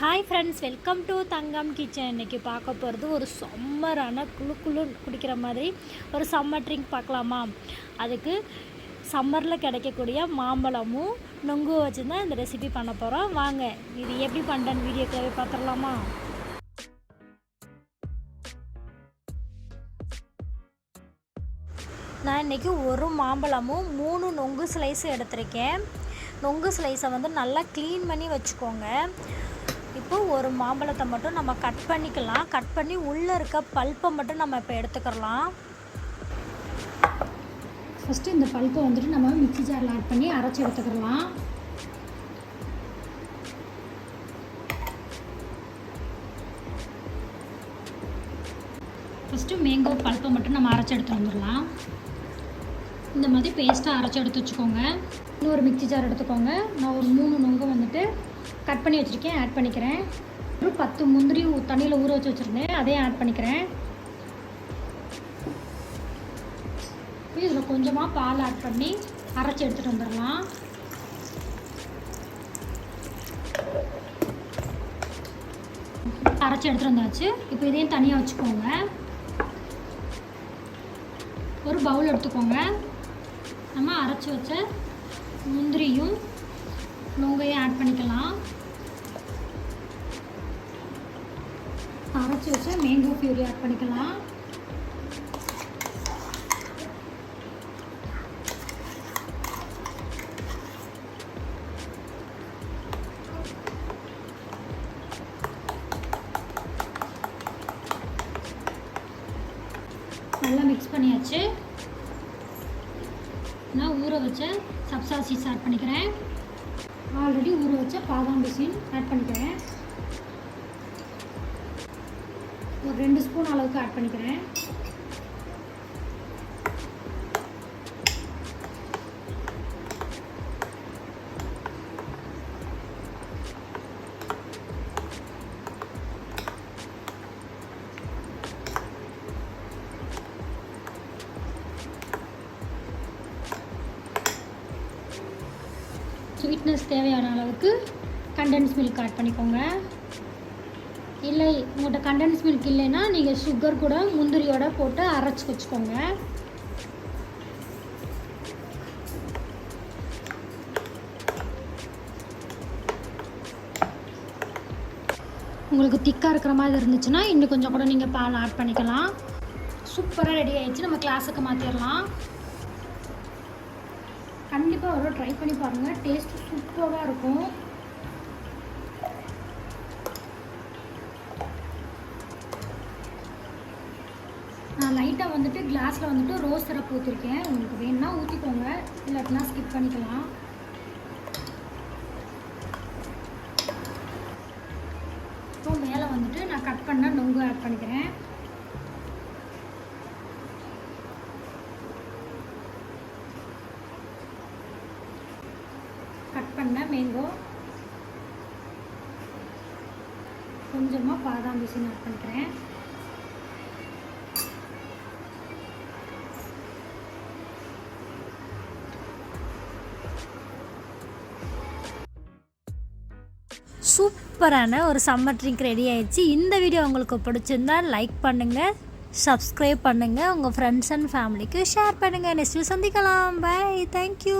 Hi friends welcome to Thangam kitchen இன்றைக்கி பார்க்க போகிறது ஒரு சம்மரான குளு குளு குடிக்கிற மாதிரி ஒரு சம்மர் ட்ரிங்க் பார்க்கலாமா? அதுக்கு சம்மரில் கிடைக்கக்கூடிய மாம்பழமும் நொங்கு வச்சு தான் இந்த ரெசிபி பண்ண போகிறோம் வாங்க இது எப்படி பண்ணுறேன்னு வீடியோக்காகவே பார்த்துடலாமா? நான் இன்றைக்கி ஒரு மாம்பழமும் மூணு நொங்கு ஸ்லைஸும் எடுத்திருக்கேன். நொங்கு ஸ்லைஸை வந்து நல்லா க்ளீன் பண்ணி வச்சுக்கோங்க. இப்போ ஒரு மாம்பழத்தை மட்டும் நம்ம கட் பண்ணிக்கலாம். கட் பண்ணி உள்ளே இருக்க பல்ப்பை மட்டும் நம்ம இப்போ எடுத்துக்கலாம் ஃபஸ்ட்டு இந்த பல்ப்பை வந்துட்டு நம்ம மிக்ஸி ஜாரில் ஆட் பண்ணி அரைச்சி எடுத்துக்கலாம் ஃபஸ்ட்டு மேங்கோ பல்ப்பை மட்டும் நம்ம அரைச்சி எடுத்து வந்துடலாம். இந்த மாதிரி பேஸ்ட்டாக அரைச்சி எடுத்து வச்சுக்கோங்க. இன்னொரு மிக்ஸி ஜார் எடுத்துக்கோங்க. நான் ஒரு மூணு நொங்கு வந்துட்டு கட் பண்ணி வச்சுருக்கேன் ஆட் பண்ணிக்கிறேன். ஒரு பத்து முந்திரி தண்ணியில் ஊற வச்சு வச்சுருந்தேன் அதையும் ஆட் பண்ணிக்கிறேன். இதில் கொஞ்சமாக பால் ஆட் பண்ணி அரைச்சி எடுத்துகிட்டு வந்துடலாம். அரைச்சி எடுத்துகிட்டு வந்தாச்சு. இப்போ இதையும் தனியாக வச்சுக்கோங்க. ஒரு பவுல் எடுத்துக்கோங்க. நம்ம அரைச்சி வச்ச முந்திரியும் நுங்கையும் ஆட் பண்ணிக்கலாம். அரைச்சி வச்ச மேங்கோ பியூரி ஆட் பண்ணிக்கலாம். நல்லா மிக்ஸ் பண்ணியாச்சு. நான் ஊற வச்ச சப்சா சீஸ் ஆட் பண்ணிக்கிறேன். ஆல்ரெடி ஊற வச்ச பாதாம் பிசின் ஆட் பண்ணிக்கிறேன். ஒரு ரெண்டு ஸ்பூன் அளவுக்கு ஆட் பண்ணிக்கிறேன். ஸ்வீட்னஸ் தேவையான அளவுக்கு கண்டென்ஸ் மில்க் ஆட் பண்ணிக்கோங்க. இல்லை உங்கள்கிட்ட கண்டென்ஸ் மில்க் இல்லைன்னா நீங்கள் சுகர் கூட முந்திரியோட போட்டு அரைச்சி வச்சுக்கோங்க. உங்களுக்கு திக்காக இருக்கிற மாதிரி இருந்துச்சுன்னா இன்னும் கொஞ்சம் கூட நீங்கள் பால் ஆட் பண்ணிக்கலாம். சூப்பராக ரெடி ஆயிடுச்சு. நம்ம கிளாஸுக்கு மாற்றிடலாம் கண்டிப்பாக ஒரு ட்ரை பண்ணி பாருங்கள் டேஸ்ட் சூப்பராக இருக்கும். நான் லைட்டாக வந்துட்டு கிளாஸில் வந்துட்டு ரோஸ் சிரப் ஊற்றிருக்கேன் உங்களுக்கு வேணும்னா ஊற்றிக்கோங்க இல்லாட்டினா ஸ்கிப் பண்ணிக்கலாம். இப்போ மேலே வந்துட்டு நான் கட் பண்ண நொங்கு ஆட் பண்ணிக்கிறேன் கட் பண்ண மேங்கோ கொஞ்சமாக பாதாம் பிசின் ஆட் பண்ணுறேன் சூப்பரான ஒரு சம்மர் ட்ரிங்க் ரெடி ஆயிடுச்சு. இந்த வீடியோ உங்களுக்கு பிடிச்சிருந்தா லைக் பண்ணுங்கள் சப்ஸ்கிரைப் பண்ணுங்கள் உங்கள் ஃப்ரெண்ட்ஸ் அண்ட் ஃபேமிலிக்கு ஷேர் பண்ணுங்கள் நெக்ஸ்ட் சந்திக்கலாம். Bye thank you